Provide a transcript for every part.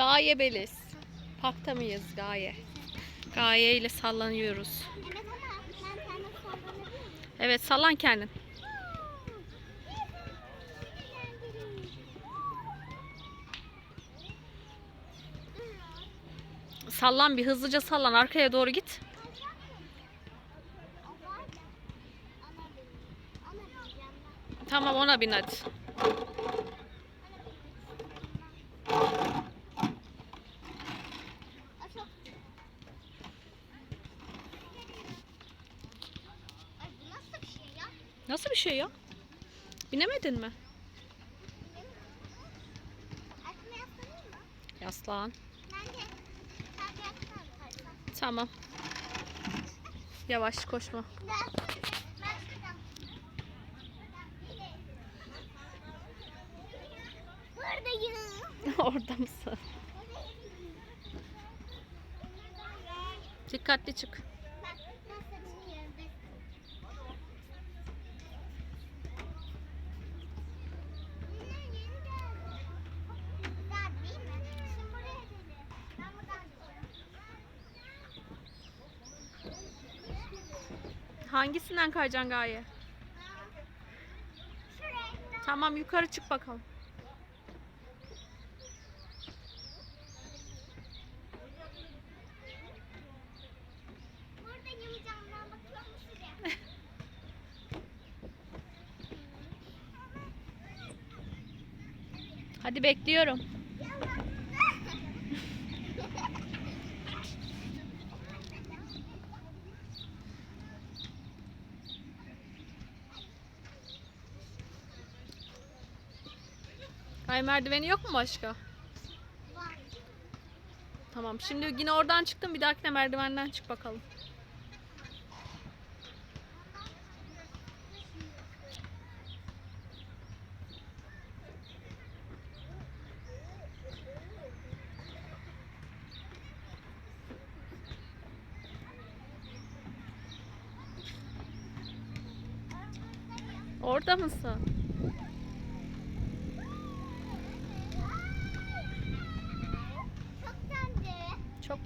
Gaye Beliz. Parkta mıyız Gaye? Gaye ile sallanıyoruz. Evet sallan kendin. Sallan bir hızlıca sallan arkaya doğru git. Tamam ona bin hadi. Ay bu nasıl bir şey ya? Nasıl bir şey ya? Binemedin mi? Yaslan. Tamam. Yavaş koşma. Orada mısın? Dikkatli çık. Bak nasıl biniyorum ben. Bunlar yeni geldi. Güzel değil mi? Şimdi buraya gidelim. Ben buradan Hangisinden kayacaksın Gaye? Tamam yukarı çık bakalım. Hadi bekliyorum. Ay merdiveni yok mu başka? Tamam şimdi yine oradan çıktım bir dahakine merdivenden çık bakalım. Orada mısın?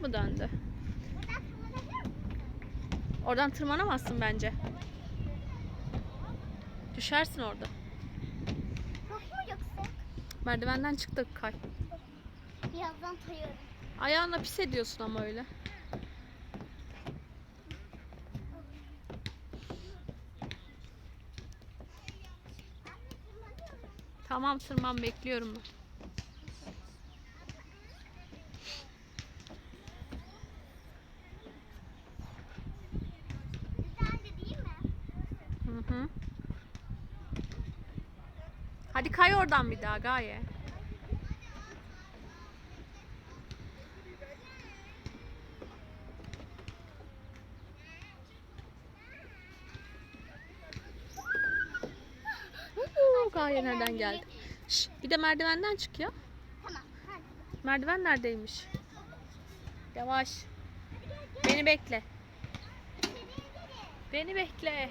Mu döndü? Oradan tırmanamazsın bence. Düşersin orada. Çok mu yüksek? Merdivenden çıktık kay. Birazdan tayıyorum. Ayağına pis ediyorsun ama öyle. Tamam tırman bekliyorum ben. Hadi kay oradan bir daha Gaye. Gaye nereden geldi? Şş, bir de merdivenden çık ya. Tamam. Hadi. Merdiven neredeymiş? Yavaş. Beni bekle. Beni bekle.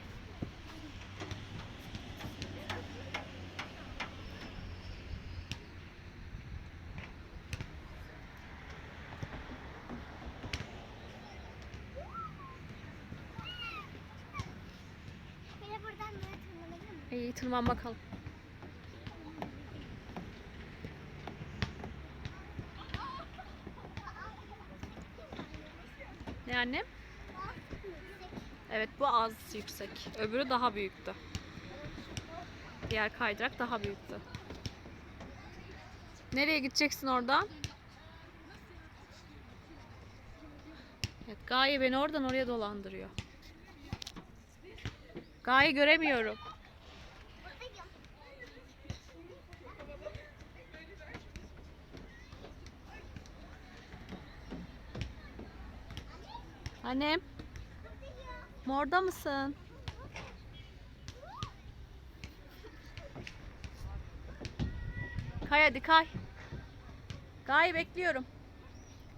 Bir de buradan böyle tırmanabilir miyim? İyi tırman bakalım. Ne annem? Evet bu az yüksek. Öbürü daha büyüktü. Diğer kaydırak daha büyüktü. Nereye gideceksin oradan? Evet, Gaye beni oradan oraya dolandırıyor. Gaye göremiyorum. Annem, morda mısın? Kay hadi kay. Kay bekliyorum.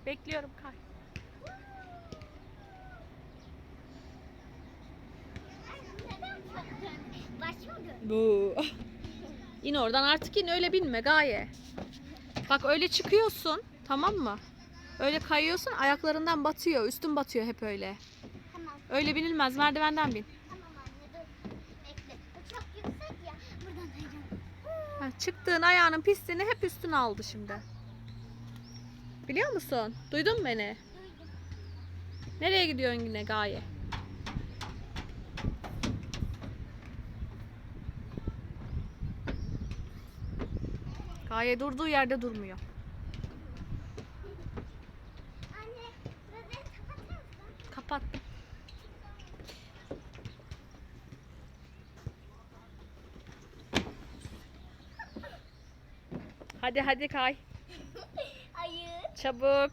Bekliyorum kay. Bu. İn oradan artık in öyle binme Gaye. Bak öyle çıkıyorsun. Tamam mı? Öyle kayıyorsun ayaklarından batıyor. Üstün batıyor hep öyle. Tamam. Öyle binilmez. Merdivenden bin. Tamam anne dur. Bekle. Bu çok yüksek ya. Buradan kayacağım. Ha, çıktığın ayağının pisliğini hep üstüne aldı şimdi. Biliyor musun? Duydun mu beni? Duydum. Nereye gidiyorsun yine Gaye? Gaye durduğu yerde durmuyor. Anne gözleri kapatır mısın? Kapattım. Hadi hadi kay. Hayır. Çabuk.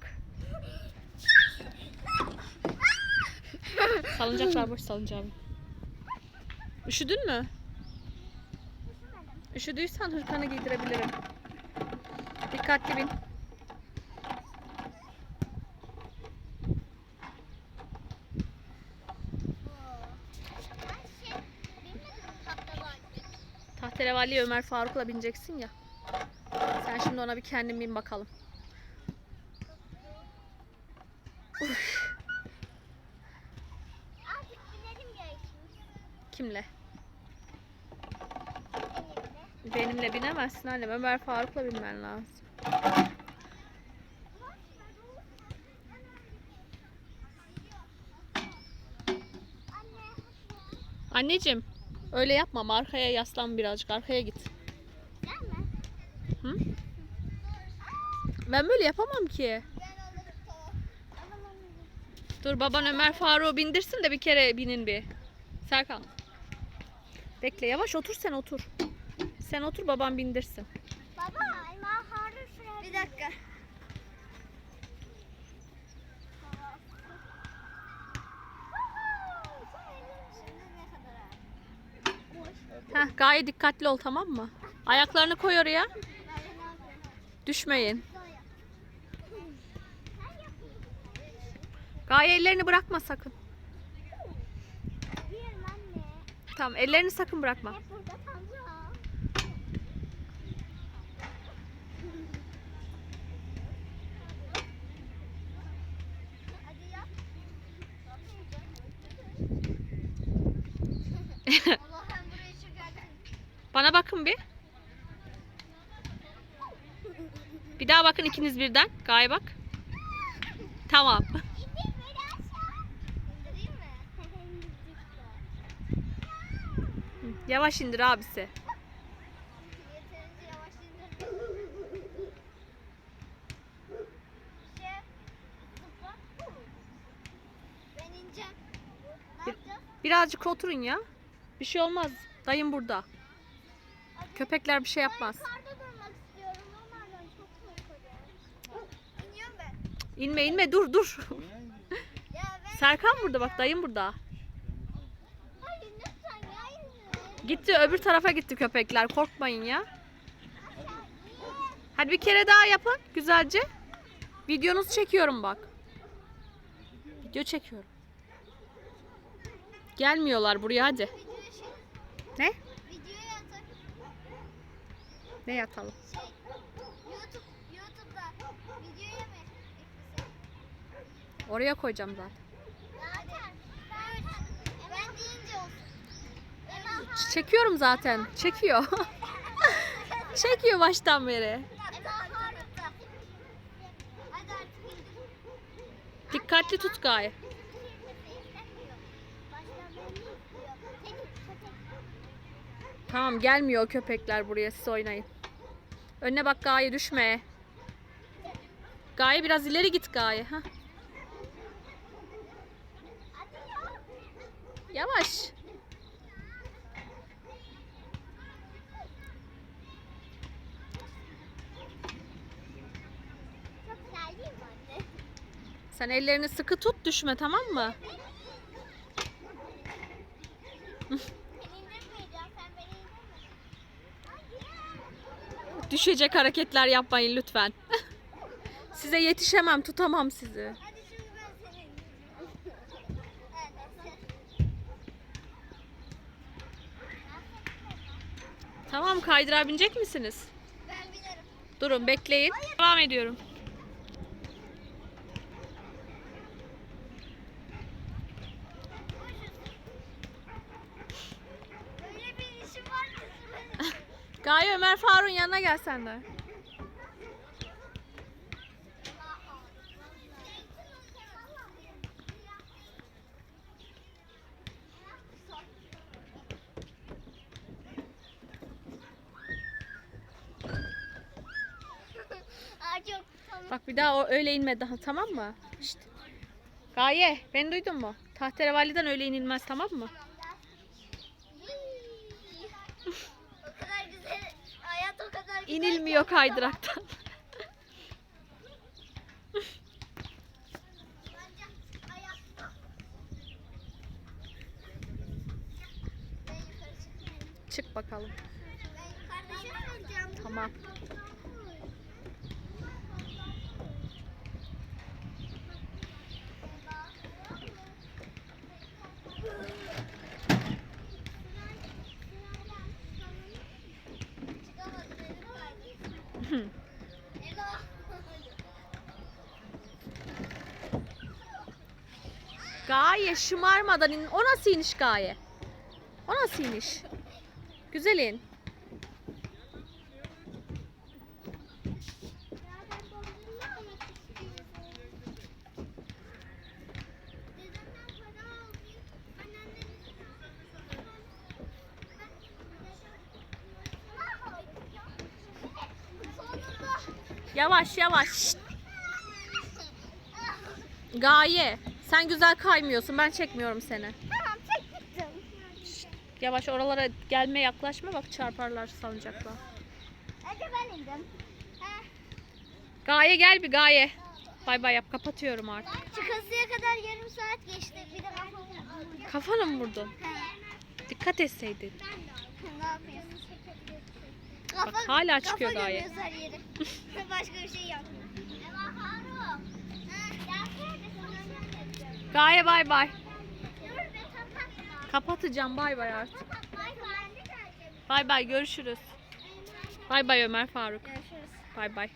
Salıncaklar boş salıncağım. Üşüdün mü? Üşümedim. Üşüdüysen hırkanı giydirebilirim. Dikkatli bin. Tahterevalliye Ömer Faruk'la bineceksin ya. Sen şimdi ona bir kendin bin bakalım. Kimle? Benimle. Binemezsin annem. Ömer Faruk'la binmen lazım. Anne. Anneciğim öyle yapma. Arkaya yaslan birazcık. Arkaya git. Gel mi? Hı? Ben böyle yapamam ki. Dur baban Ömer Faruk'u bindirsin de bir kere binin bir. Serkan. Bekle yavaş otur sen otur. Sen otur baban bindirsin. Baba elma harlı şuraya. Bir dakika. Heh, gayet dikkatli ol tamam mı? Ayaklarını koy oraya. Düşmeyin. Sen yapıyorsun. Gaye ellerini bırakma sakın. Tamam ellerini sakın bırakma. Hep burada kalacağım. Bana bakın bir. Bir daha bakın ikiniz birden. Gaye bak. Tamam. İndir beni aşağı. İndireyim mi? İndirdik Yavaş indir abisi. Bir-? Birazcık oturun ya. Bir şey olmaz. Dayım burada. Köpekler bir şey yapmaz. İnme inme dur dur. Serkan burada bak dayım burada. Hayır lütfen ya inme. Gitti öbür tarafa gitti köpekler. Korkmayın ya. Hadi bir kere daha yapın güzelce. Videonuzu çekiyorum bak. Video çekiyorum. Gelmiyorlar buraya hadi. Ne? Ne yatalım? Oraya koyacağım. Zaten. Çekiyorum zaten. Çekiyor. Çekiyor baştan beri. Dikkatli tut Gaye. Tamam gelmiyor köpekler buraya siz oynayın. Önüne bak Gaye düşme. Gaye biraz ileri git Gaye. Hah. Yavaş. Sen ellerini sıkı tut düşme tamam mı? Düşecek hareketler yapmayın lütfen. Size yetişemem, tutamam sizi. Tamam kaydıra binecek misiniz? Ben binerim. Durun bekleyin. Devam ediyorum. Gaye Ömer Faruk'un yanına gel sen de. Bak bir daha o öyle inme daha tamam mı? Şşt. Gaye beni duydun mu? Tahterevalli'den öyle inilmez tamam mı? o kadar güzel. Hayat o kadar güzel. İnilmiyor kaydıraktan. Çık bakalım. Tamam. Gaye şımarmadan in. O nasıl iniş Gaye? O nasıl iniş? Güzel in. Yavaş yavaş. Şşt. Gaye sen güzel kaymıyorsun. Ben çekmiyorum seni. Tamam çektim. Yavaş oralara gelme yaklaşma bak çarparlar salıncakla. Önce ben indim. Gaye gel bir Gaye. Bay bay yap kapatıyorum artık. Çıkasıya kadar yarım saat geçti. Bir de kafamı Kafana mı vurdun? Dikkat etseydin. Ne yapıyorsun? Bak, hala çıkıyor kafa gaye. görüyoruz her yeri. Başka bir şey yapmıyor. Gaye bay bay. Kapatacağım bay bay artık. Bay bay görüşürüz. Bay bay Ömer Faruk. Görüşürüz. Bay bay.